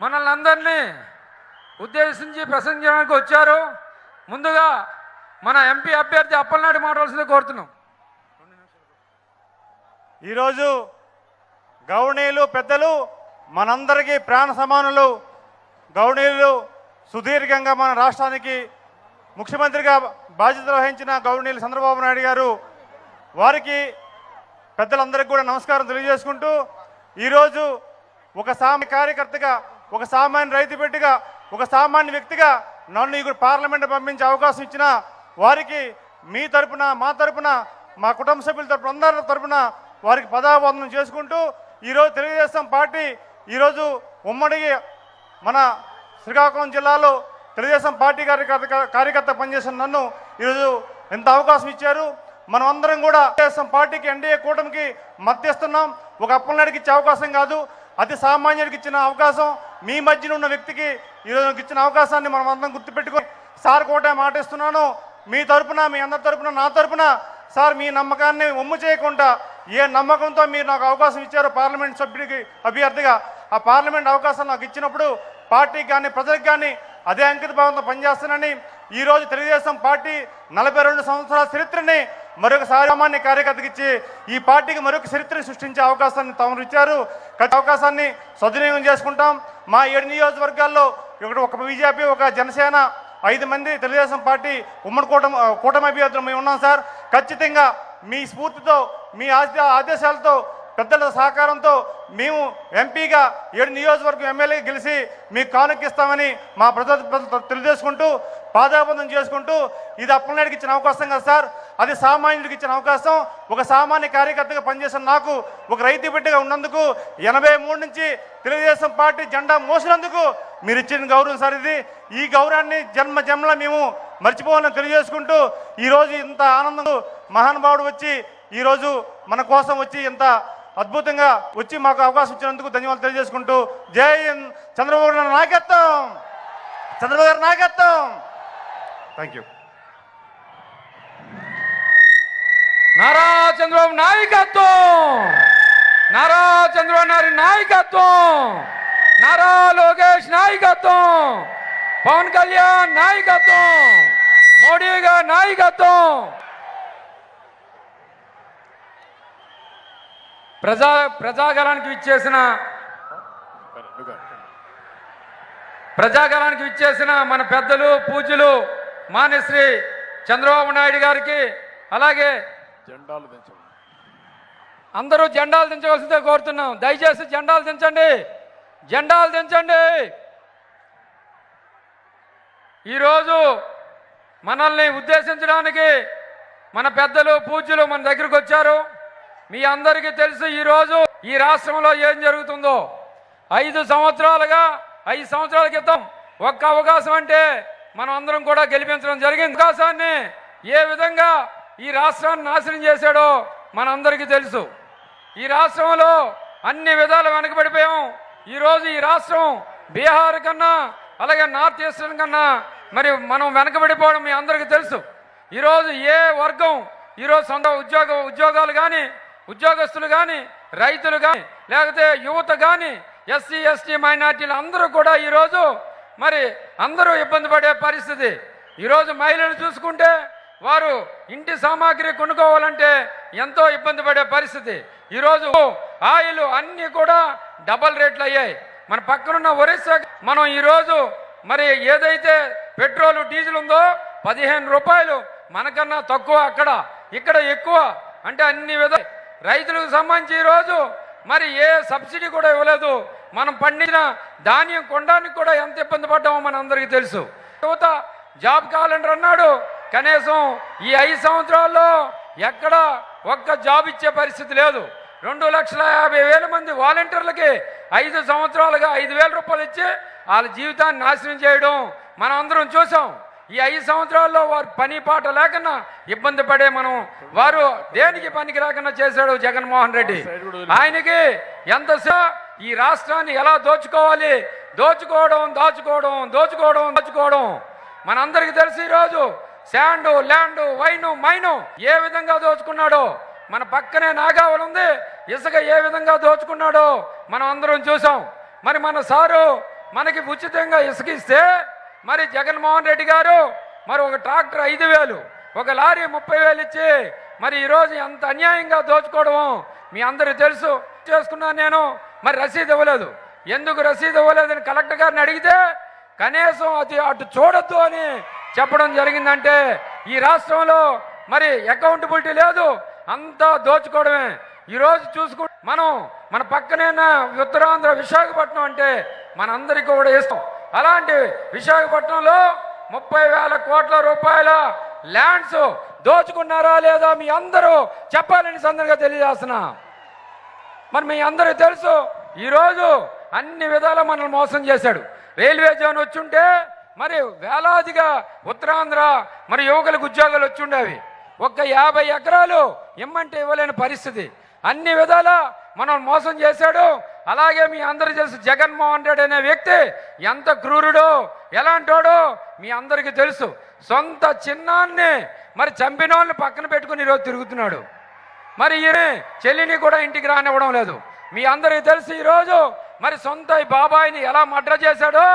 మనల్ని అందరినీ ఉద్దేశించి ప్రసంగించడానికి వచ్చారు. ముందుగా మన ఎంపీ అభ్యర్థి అప్పలనాడు మాట్లాడాల్సిందే కోరుతున్నాం. ఈరోజు గౌణీయులు పెద్దలు మనందరికీ ప్రాణ సమానులు. గౌణీయులు సుదీర్ఘంగా మన రాష్ట్రానికి ముఖ్యమంత్రిగా బాధ్యతలు వహించిన గౌణీయులు చంద్రబాబు నాయుడు గారు వారికి పెద్దలందరికీ కూడా నమస్కారం తెలియజేసుకుంటూ ఈరోజు ఒక సామ కార్యకర్తగా ఒక సామాన్య రైతు బిడ్డగా ఒక సామాన్య వ్యక్తిగా నన్ను ఇక్కడ పార్లమెంట్ పంపించే అవకాశం ఇచ్చిన వారికి మీ తరపున మా తరపున మా కుటుంబ సభ్యుల తరపున అందరి తరపున వారికి పదావందనం చేసుకుంటూ ఈరోజు తెలుగుదేశం పార్టీ ఈరోజు ఉమ్మడి మన శ్రీకాకుళం జిల్లాలో తెలుగుదేశం పార్టీ కార్యకర్త కార్యకర్త పనిచేసిన నన్ను ఈరోజు ఎంత అవకాశం ఇచ్చారు. మనం అందరం కూడా తెలుగుదేశం పార్టీకి ఎన్డీఏ కూటమికి మద్దతిస్తున్నాం. ఒక అప్పలనాడికి ఇచ్చే అవకాశం కాదు. అతి సామాన్యుడికి ఇచ్చిన అవకాశం. మీ మధ్యన ఉన్న వ్యక్తికి ఈరోజు నాకు ఇచ్చిన అవకాశాన్ని మనం అందరం గుర్తుపెట్టుకొని సార్ కోటే మాటిస్తున్నాను మీ తరపున మీ అందరి తరపున నా తరపున సార్ మీ నమ్మకాన్ని ఒమ్ము చేయకుండా ఏ నమ్మకంతో మీరు నాకు అవకాశం ఇచ్చారో పార్లమెంట్ సభ్యుడికి అభ్యర్థిగా ఆ పార్లమెంట్ అవకాశం నాకు ఇచ్చినప్పుడు పార్టీకి కానీ ప్రజలకు కానీ అదే అంకిత భావంతో పనిచేస్తానని ఈరోజు తెలుగుదేశం పార్టీ నలభై రెండు సంవత్సరాల చరిత్రని మరొక సామాన్య కార్యకర్తకి ఇచ్చి ఈ పార్టీకి మరొక చరిత్రని సృష్టించే అవకాశాన్ని తమరు ఇచ్చారు. అవకాశాన్ని సద్వినియోగం చేసుకుంటాం. మా ఏడు నియోజకవర్గాల్లో ఇక్కడ ఒక బీజేపీ ఒక జనసేన ఐదు మంది తెలుగుదేశం పార్టీ ఉమ్మడి కూటమి కూటమి అభ్యర్థులు మేము ఉన్నాం సార్. ఖచ్చితంగా మీ స్ఫూర్తితో మీ ఆదేశాలతో పెద్దల సహకారంతో మేము ఎంపీగా ఏడు నియోజకవర్గం ఎమ్మెల్యే గెలిచి మీకు కానుకిస్తామని మా ప్రజలు తెలియజేసుకుంటూ పాదాబంధం చేసుకుంటూ ఇది అప్పలనాయుడికి ఇచ్చిన అవకాశం కదా సార్. అది సామాన్యుడికి ఇచ్చిన అవకాశం. ఒక సామాన్య కార్యకర్తగా పనిచేసిన నాకు ఒక రైతు బిడ్డగా ఉన్నందుకు ఎనభై మూడు నుంచి తెలుగుదేశం పార్టీ జెండా మోసినందుకు మీరు ఇచ్చిన గౌరవం సార్ ఇది. ఈ గౌరవాన్ని జన్మ జన్మల మేము మర్చిపోవాలని తెలియజేసుకుంటూ ఈరోజు ఇంత ఆనందం మహానుభావుడు వచ్చి ఈరోజు మన కోసం వచ్చి ఇంత అద్భుతంగా వచ్చి మాకు అవకాశం ఇచ్చినందుకు ధన్యవాదాలు తెలియజేసుకుంటూ జై చంద్రబాబు నాయకత్వం! చంద్రబాబు గారి నాయకత్వం! థ్యాంక్ యూ నారా చంద్రబాబు నాయకత్వం! నారా చంద్రబాబు నాయుడు నాయకత్వం! నారా లోకేష్ నాయకత్వం! పవన్ కళ్యాణ్ నాయకత్వం! మోడీ గారి నాయకత్వం! ప్రజా ప్రజాగలానికి విచ్చేసిన ప్రజాగలానికి విచ్చేసిన మన పెద్దలు పూజలు మానేశ్రీ చంద్రబాబు నాయుడు గారికి అలాగే జెండాలు దించండి అందరూ జెండాలు దించవలసిందే కోరుతున్నాం. దయచేసి జెండాలు దించండి. జెండాలు దించండి. ఈరోజు మనల్ని ఉద్దేశించడానికి మన పెద్దలు పూజ్యులు మన దగ్గరికి వచ్చారు. మీ అందరికీ తెలుసు ఈరోజు ఈ రాష్ట్రంలో ఏం జరుగుతుందో. ఐదు సంవత్సరాలుగా ఐదు సంవత్సరాల క్రితం ఒక్క అవకాశం అంటే మనం అందరం కూడా గెలిపించడం జరిగింది. అవకాశాన్ని ఏ విధంగా ఈ రాష్ట్రాన్ని నాశనం చేశాడో మనందరికీ తెలుసు. ఈ రాష్ట్రంలో అన్ని విధాలు వెనకబడిపోయాం. ఈరోజు ఈ రాష్ట్రం బీహార్ కన్నా అలాగే నార్త్ ఈస్టర్న్ కన్నా మరి మనం వెనకబడిపోవడం మీ అందరికీ తెలుసు. ఈరోజు ఏ వర్గం ఈరోజు సొంత ఉద్యోగ ఉద్యోగాలు కానీ ఉద్యోగస్తులు కానీ రైతులు కానీ లేకపోతే యువత కానీ ఎస్సీ ఎస్టీ మైనార్టీలు అందరూ కూడా ఈరోజు మరి అందరూ ఇబ్బంది పడే పరిస్థితి. ఈరోజు మహిళలు చూసుకుంటే వారు ఇంటి సామాగ్రి కొనుక్కోవాలంటే ఎంతో ఇబ్బంది పడే పరిస్థితి. ఈరోజు ఆయిల్ అన్నీ కూడా డబల్ రేట్లు అయ్యాయి. మన పక్కనున్న ఒరిస్సా మనం ఈరోజు మరి ఏదైతే పెట్రోల్ డీజిల్ ఉందో పదిహేను రూపాయలు మనకన్నా తక్కువ అక్కడ. ఇక్కడ ఎక్కువ. అంటే అన్ని విధ రైతులకు సంబంధించి ఈరోజు మరి ఏ సబ్సిడీ కూడా ఇవ్వలేదు. మనం పండిన ధాన్యం కొనడానికి కూడా ఎంత ఇబ్బంది పడ్డామో మన అందరికీ తెలుసు. యువత జాబ్ క్యాలెండర్ అన్నాడు. కనీసం ఈ ఐదు సంవత్సరాల్లో ఎక్కడ ఒక్క జాబ్ ఇచ్చే పరిస్థితి లేదు. రెండు లక్షల యాభై వేల మంది వాలంటీర్లకి ఐదు సంవత్సరాలుగా ఐదు వేల రూపాయలు ఇచ్చి వాళ్ళ జీవితాన్ని నాశనం చేయడం మనం అందరం చూసాం. ఈ ఐదు సంవత్సరాల్లో వారు పని పాట లేకుండా ఇబ్బంది పడే మనం వారు దేనికి పనికి రాకుండా చేశాడు జగన్మోహన్ రెడ్డి? ఆయనకి ఎంత ఈ రాష్ట్రాన్ని ఎలా దోచుకోవాలి? దోచుకోవడం దాచుకోవడం దోచుకోవడం దాచుకోవడం. మనందరికీ తెలుసు ఈరోజు శాండు ల్యాండు వైను మైను ఏ విధంగా దోచుకున్నాడో? మన పక్కనే నాగావళి ఉంది. ఇసుక ఏ విధంగా దోచుకున్నాడో మనం అందరం చూసాం మరి మన సారు మనకి ఉచితంగా ఇసుకిస్తే మరి జగన్మోహన్ రెడ్డి గారు మరి ఒక ట్రాక్టర్ ఐదు వేలు ఒక లారీ ముప్పై వేలు ఇచ్చి మరి ఈరోజు ఎంత అన్యాయంగా దోచుకోవడం మీ అందరూ తెలుసు. చేసుకున్నాను నేను మరి రసీదు ఇవ్వలేదు. ఎందుకు రసీదు ఇవ్వలేదని కలెక్టర్ గారిని అడిగితే కనీసం అది అటు చూడొద్దు అని చెప్పడం జరిగిందంటే ఈ రాష్ట్రంలో మరి అకౌంటబిలిటీ లేదు. అంతా దోచుకోవడమే. ఈరోజు చూసుకు మనం మన పక్కనేన ఉత్తరాంధ్ర విశాఖపట్నం అంటే మనందరికీ కూడా ఇష్టం. అలాంటి విశాఖపట్నంలో ముప్పై వేల కోట్ల రూపాయల ల్యాండ్స్ దోచుకున్నారా లేదా మీ అందరూ చెప్పాలని సందర్భంగా తెలియజేస్తున్నా. మరి మీ అందరూ తెలుసు ఈరోజు అన్ని విధాలా మనల్ని మోసం చేశాడు. రైల్వే జోన్ వచ్చుంటే మరి వేలాదిగా ఉత్తరాంధ్ర మరి యువకులకు ఉద్యోగాలు వచ్చుండేవి. ఒక్క యాభై ఎకరాలు ఇమ్మంటే ఇవ్వలేని పరిస్థితి. అన్ని విధాలా మనం మోసం చేశాడు. అలాగే మీ అందరూ తెలుసు జగన్మోహన్ రెడ్డి అనే వ్యక్తి ఎంత క్రూరుడో ఎలాంటోడో మీ అందరికీ తెలుసు. సొంత చిన్నాన్ని మరి చంపిన వాళ్ళని పక్కన పెట్టుకుని ఈరోజు తిరుగుతున్నాడు. మరి ఈయన చెల్లిని కూడా ఇంటికి రానివ్వడం లేదు. మీ అందరికీ తెలుసు ఈరోజు మరి సొంత బాబాయిని ఎలా మడ్ర చేశాడో